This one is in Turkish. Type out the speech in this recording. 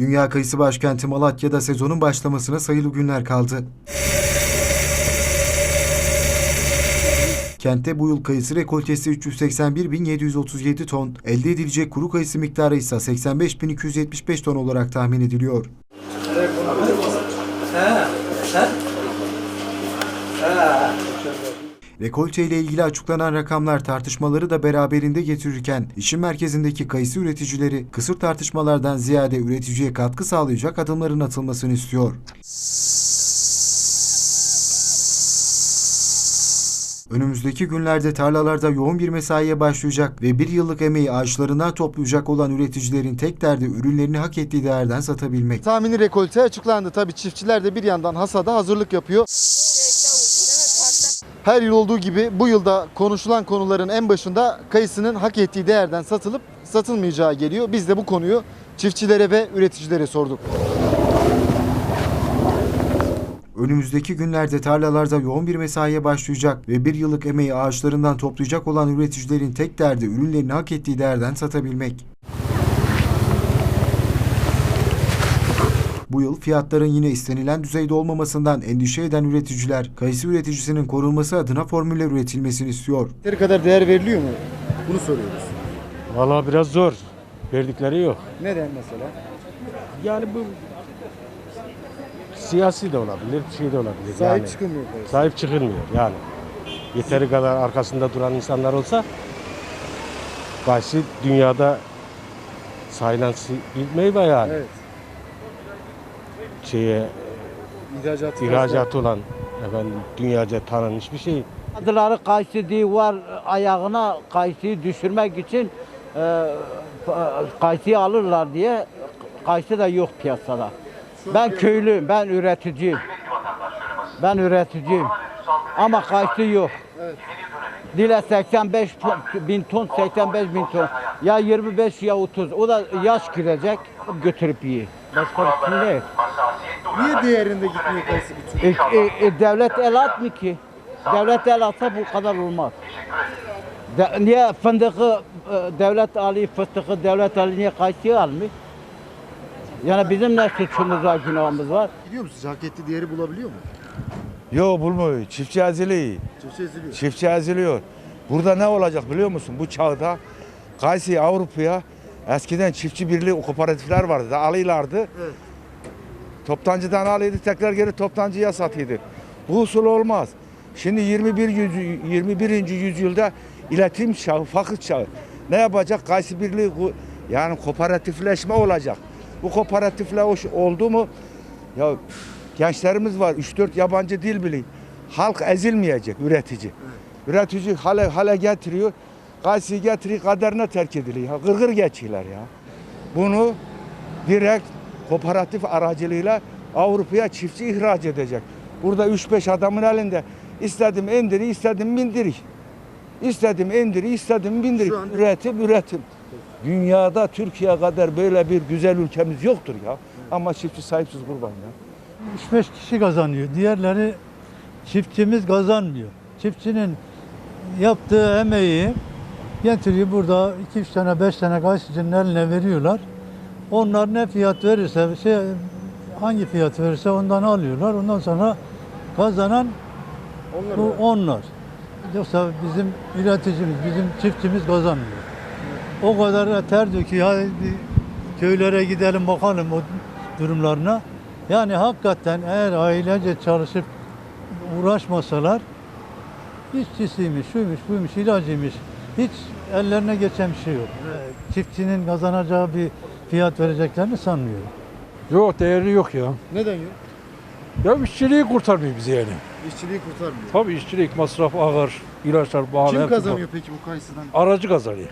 Dünya kayısı başkenti Malatya'da sezonun başlamasına sayılı günler kaldı. Kentte bu yıl kayısı rekoltesi 381.737 ton, elde edilecek kuru kayısı miktarı ise 85.275 ton olarak tahmin ediliyor. Rekolte ile ilgili açıklanan rakamlar tartışmaları da beraberinde getirirken işin merkezindeki kayısı üreticileri kısır tartışmalardan ziyade üreticiye katkı sağlayacak adımların atılmasını istiyor. Önümüzdeki günlerde tarlalarda yoğun bir mesaiye başlayacak ve bir yıllık emeği ağaçlarından toplayacak olan üreticilerin tek derdi ürünlerini hak ettiği değerden satabilmek. Tahmini rekolte açıklandı. Tabii çiftçiler de bir yandan hasada hazırlık yapıyor. Her yıl olduğu gibi bu yılda konuşulan konuların en başında kayısının hak ettiği değerden satılıp satılmayacağı geliyor. Biz de bu konuyu çiftçilere ve üreticilere sorduk. Önümüzdeki günlerde tarlalarda yoğun bir mesaiye başlayacak ve bir yıllık emeği ağaçlarından toplayacak olan üreticilerin tek derdi ürünlerini hak ettiği değerden satabilmek. Bu yıl fiyatların yine istenilen düzeyde olmamasından endişe eden üreticiler, kayısı üreticisinin korunması adına formüller üretilmesini istiyor. Yeteri kadar değer veriliyor mu? Bunu soruyoruz. Vallahi biraz zor. Verdikleri yok. Neden mesela? Yani bu siyasi de olabilir, şey de olabilir. Sahip yani. çıkılmıyor kayısı. Sahip çıkılmıyor yani. Yeteri kadar arkasında duran insanlar olsa karşı dünyada sayılan bir meyve yani. Evet. Şeye İhracatı ihracatı olan efendim dünyaca tanınmış bir şey. Adları kayısı var ayağına kayısıyı düşürmek için e, kayısıyı alırlar diye kayısı da yok piyasada. Ben köylüyüm, ben üreticiyim. Ben üreticiyim. Ama kayısı yok. Dile 85 ton- bin ton, 85 bin ton. Ya 25 ya 30. O da yaş girecek, götürüp yiyor. Başka bir şey değil. Niye değerinde gitmiyor kayısı bütün? E, e, e, devlet el atmıyor ki. Devlet el atsa bu kadar olmaz. De, niye fındığı e, devlet alıyor, fıstığı devlet alıyor, niye kayısıyı almıyor? Yani bizim ne suçumuz var, günahımız var? Gidiyor musunuz? Hak ettiği değeri bulabiliyor mu? Yok bulmuyor. Çiftçi eziliyor. Çiftçi eziliyor. Çiftçi eziliyor. Burada ne olacak biliyor musun? Bu çağda Kayseri Avrupa'ya eskiden çiftçi birliği kooperatifler vardı. Alıyorlardı. Evet. Toptancıdan alıyordu tekrar geri toptancıya satıyordu. Bu usul olmaz. Şimdi 21. yüzy- 21. yüzyılda iletim çağı, fakir çağı. Ne yapacak? Kayseri Birliği yani kooperatifleşme olacak. Bu kooperatifle oldu mu ya gençlerimiz var 3-4 yabancı dil biliyor. Halk ezilmeyecek üretici. Üretici hale hale getiriyor. Kayseri getiriyor kaderine terk ediliyor. Gırgır geçiyorlar ya. Bunu direkt kooperatif aracılığıyla Avrupa'ya çiftçi ihraç edecek. Burada 3-5 adamın elinde istedim indiri, istedim bindiri. İstedim indiri, istedim bindiri. Anda- Üretim, üretim. Dünyada Türkiye kadar böyle bir güzel ülkemiz yoktur ya. Ama çiftçi sahipsiz kurban ya. 3-5 kişi kazanıyor. Diğerleri çiftçimiz kazanmıyor. Çiftçinin yaptığı emeği getiriyor burada 2-3 tane 5 tane gazetecinin eline veriyorlar. Onlar ne fiyat verirse şey hangi fiyat verirse ondan alıyorlar. Ondan sonra kazanan Onlar bu onlar. Yoksa bizim üreticimiz, bizim çiftçimiz kazanmıyor. O kadar ter döküyor. Hadi köylere gidelim bakalım o durumlarına. Yani hakikaten eğer ailece çalışıp uğraşmasalar işçisiymiş, şuymuş, buymuş, ilacıymış. Hiç ellerine geçen bir şey yok. Çiftçinin kazanacağı bir fiyat vereceklerini sanmıyorum. Yok değeri yok ya. Neden yok? Ya işçiliği kurtarmıyor bizi yani. İşçiliği kurtarmıyor. Tabii işçilik masraf ağır, ilaçlar pahalı. Kim kazanıyor peki bu kayısıdan? Aracı kazanıyor.